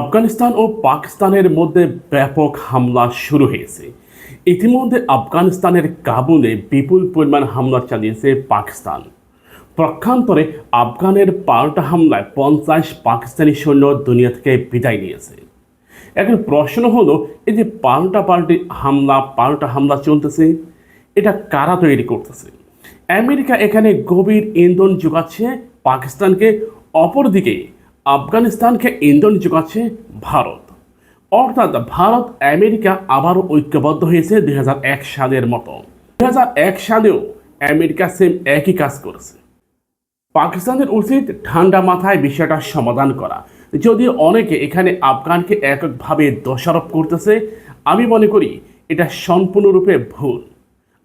আফগানিস্তান ও পাকিস্তানের মধ্যে ব্যাপক হামলা শুরু হয়েছে। ইতিমধ্যে আফগানিস্তানের কাবুলে বিপুল পরিমাণ হামলা চালিয়েছে পাকিস্তান। প্রক্ষান্তরে আফগানের পাল্টা হামলায় পঞ্চাশ পাকিস্তানি সৈন্য দুনিয়া থেকে বিদায় নিয়েছে। এখন প্রশ্ন হলো, এই যে পাল্টা পাল্টি হামলা, পাল্টা হামলা চলতেছে, এটা কারা তৈরি করতেছে? আমেরিকা এখানে গভীর ইন্ধন যোগাচ্ছে, পাকিস্তানকে অপরদিকে আফগানিস্তানকে ইন্ধন যোগাচ্ছে ভারত। অর্থাৎ ভারত, আমেরিকা আবারও ঐক্যবদ্ধ হয়েছে দু হাজার এক সালের মতো। দু হাজার এক সালেও আমেরিকা সেম একই কাজ করেছে। পাকিস্তানের উচিত ঠান্ডা মাথায় বিষয়টা সমাধান করা। যদিও অনেকে এখানে আফগানকে এককভাবে দোষারোপ করতেছে, আমি মনে করি এটা সম্পূর্ণরূপে ভুল।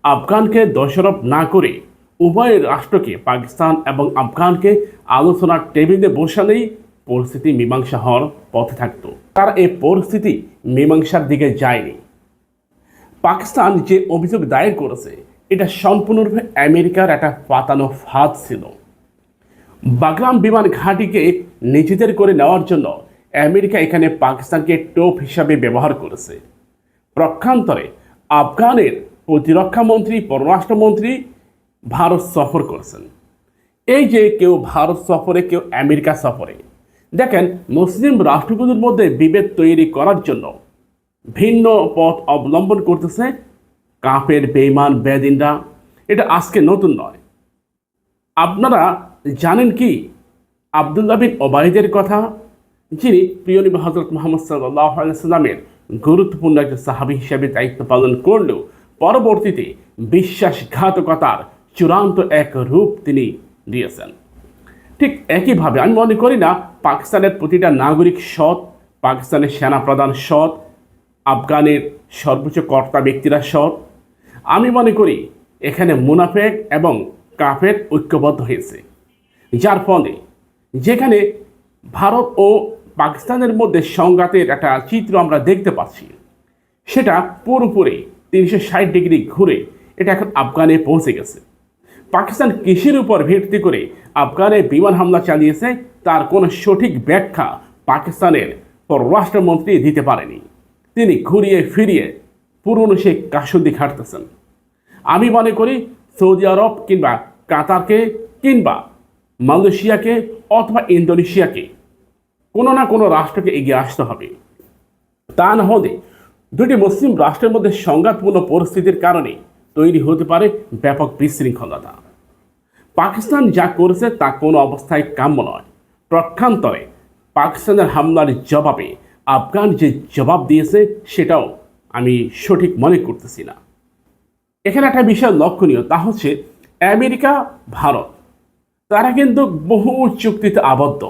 আফগানকে দোষারোপ না করে উভয় রাষ্ট্রকে, পাকিস্তান এবং আফগানকে আলোচনার টেবিলে বসালেই পরিস্থিতি মীমাংসা হওয়ার পথে থাকত। তারা এই পরিস্থিতি মীমাংসার দিকে যায়নি। পাকিস্তান যে অভিযোগ দায়ের করেছে, এটা সম্পূর্ণরূপে আমেরিকার একটা পাতানো ফাঁদ ছিল। বাগরাম বিমান ঘাঁটিকে নিজেদের করে নেওয়ার জন্য আমেরিকা এখানে পাকিস্তানকে টোপ হিসাবে ব্যবহার করেছে। প্রক্ষান্তরে আফগানের প্রতিরক্ষামন্ত্রী পররাষ্ট্রমন্ত্রী ভারত সফর করেছেন। এই যে কেউ ভারত সফরে, কেউ আমেরিকা সফরে দেখেন, মুসলিম রাষ্ট্রগুলোর মধ্যে বিভেদ তৈরি করার জন্য ভিন্ন পথ অবলম্বন করতেছে কাপের বেইমান বেদিনরা। এটা আজকে নতুন নয়। আপনারা জানেন কি? আবদুল্লাহ বিন ওবায়দের কথা, যিনি প্রিয় নবী হজরত মোহাম্মদ সাল্লাহ সাল্লামের গুরুত্বপূর্ণ একজন সাহাবি হিসেবে দায়িত্ব পালন করলেও পরবর্তীতে বিশ্বাসঘাতকতার চূড়ান্ত এক রূপ তিনি দিয়েছেন। ঠিক একইভাবে আমি মনে করি না পাকিস্তানের প্রতিটা নাগরিক সৎ, পাকিস্তানের সেনাপ্রধান সৎ, আফগানের সর্বোচ্চ কর্তা ব্যক্তিরা সৎ। আমি মনে করি এখানে মুনাফেক এবং কাফের ঐক্যবদ্ধ হয়েছে। যার ফলে যেখানে ভারত ও পাকিস্তানের মধ্যে সংঘাতের একটা চিত্র আমরা দেখতে পাচ্ছি, সেটা পুরোপুরি তিনশো ষাট ডিগ্রি ঘুরে এটা এখন আফগানে পৌঁছে গেছে। পাকিস্তান কৃষির উপর ভিত্তি করে আফগানে বিমান হামলা চালিয়েছে, তার কোনো সঠিক ব্যাখ্যা পাকিস্তানের পররাষ্ট্রমন্ত্রী দিতে পারেনি। তিনি ঘুরিয়ে ফিরিয়ে পুরনো সেই কাসুদি খাটতেছেন আমি মনে করি সৌদি আরব কিংবা কাতারকে কিংবা মালয়েশিয়াকে অথবা ইন্দোনেশিয়াকে কোনো না কোনো রাষ্ট্রকে এগিয়ে আসতে হবে। তা না হলে দুটি মুসলিম রাষ্ট্রের মধ্যে সংঘাতপূর্ণ পরিস্থিতির কারণে তৈরি হতে পারে ব্যাপক বিশৃঙ্খলতা। পাকিস্তান যা করেছে তা কোনো অবস্থায় কাম্য নয়। প্রক্ষান্তরে পাকিস্তানের হামলার জবাবে আফগান যে জবাব দিয়েছে সেটাও আমি সঠিক মনে করতেছি না। এখানে একটা বিষয় লক্ষণীয়, তা হচ্ছে আমেরিকা, ভারত, তারা কিন্তু বহু চুক্তিতে আবদ্ধ।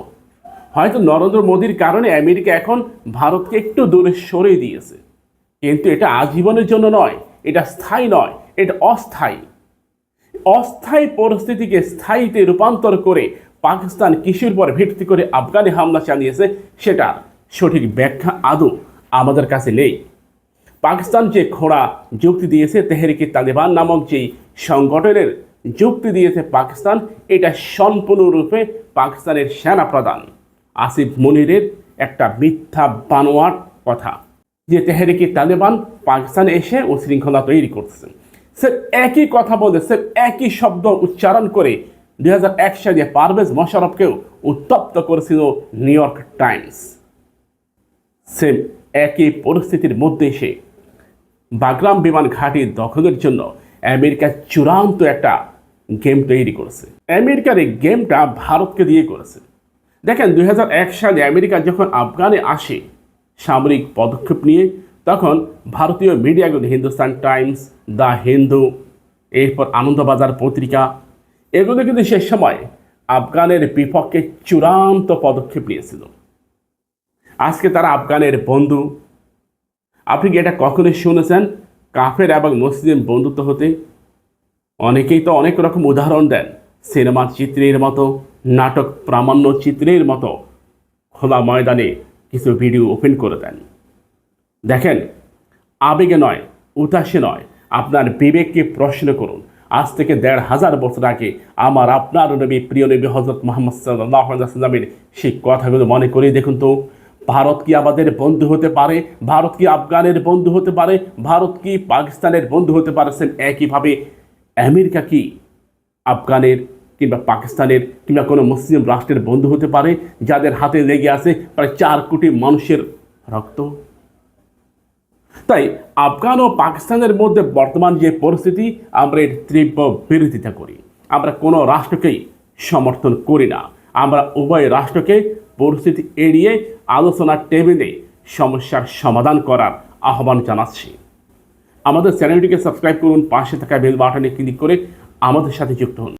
হয়তো নরেন্দ্র মোদীর কারণে আমেরিকা এখন ভারতকে একটু দূরে সরিয়ে দিয়েছে। কিন্তু এটা আজীবনের জন্য নয়, এটা স্থায়ী নয়, এটা অস্থায়ী। অস্থায়ী পরিস্থিতিকে স্থায়ীতে রূপান্তর করে পাকিস্তান কৃষির পর ভিত্তি করে আফগানি হামলা চালিয়েছে, সেটার সঠিক ব্যাখ্যা আদৌ আমাদের কাছে নেই। পাকিস্তান যে খোড়া যুক্তি দিয়েছে, তেহরিকি তালেবান নামক যেই সংগঠনের যুক্তি দিয়েছে পাকিস্তান, এটা সম্পূর্ণরূপে পাকিস্তানের সেনা প্রধান আসিফ মনিরের একটা মিথ্যা বানোয়ার কথা। যে তেহরিকি তালেবান পাকিস্তানে এসে ও শৃঙ্খলা তৈরি করতেছেন সে একই কথা বলে সে একই শব্দ উচ্চারণ করে দুই হাজার এক সালে পারভেজ মোশারফকেও উত্তপ্ত করেছিল নিউ ইয়র্ক টাইমস। সেম একই পরিস্থিতির মধ্যে এসে বাগরাম বিমান ঘাঁটি দখলের জন্য আমেরিকা চূড়ান্ত একটা গেম তৈরি করেছে। আমেরিকার এই গেমটা ভারতকে দিয়ে করেছে। দেখেন, দুই হাজার এক সালে আমেরিকা যখন আফগানে আসে, সামরিক পদক্ষেপ নিয়ে তখন ভারতীয় মিডিয়াগুলো হিন্দুস্তান টাইমস, দ্য হিন্দু, এরপর আনন্দবাজার পত্রিকা, এগুলো কিন্তু সে সময় আফগানের বিপক্ষে চূড়ান্ত পদক্ষেপ নিয়েছিল। আজকে তারা আফগানের বন্ধু। আপনি কি এটা কখনোই শুনেছেন? কাফের এবং মুসলিম বন্ধুত্ব হতে? অনেকেই তো অনেক রকম উদাহরণ দেন। সিনেমার চিত্রের মতো, নাটক প্রামাণ্য চিত্রের মতো। খোলা ময়দানে কিছু ভিডিও ওপেন করে দেন। দেখেন, আবেগে নয় উতাসে নয়। আপনার বিবেককে প্রশ্ন করুন, আজ থেকে দেড় হাজার বছর আগে আমার আপনার নবী প্রিয় নবী হজরত মোহাম্মদ সাল্লাহ সাল্লামের সেই কথাগুলো মনে করে দেখুন তো। ভারত কি আমাদের বন্ধু হতে পারে? ভারত কি আফগানের বন্ধু হতে পারে? ভারত কি পাকিস্তানের বন্ধু হতে পারছেন একইভাবে আমেরিকা কি আফগানের কিংবা পাকিস্তানের কিংবা কোনো মুসলিম রাষ্ট্রের বন্ধু হতে পারে? যাদের হাতে লেগে আছে প্রায় চার কোটি মানুষের রক্ত। তাই আফগান ও পাকিস্তানের মধ্যে বর্তমান যে পরিস্থিতি, আমরা এর তীব্র বিরোধিতা করি। আমরা কোনো রাষ্ট্রকেই সমর্থন করি না। আমরা উভয় রাষ্ট্রকে পরিস্থিতি এড়িয়ে আলোচনার টেবিলে সমস্যার সমাধান করার আহ্বান জানাচ্ছি। আমাদের চ্যানেলটিকে সাবস্ক্রাইব করুন, পাশে থাকা বেল বাটনে ক্লিক করে আমাদের সাথে যুক্ত হন।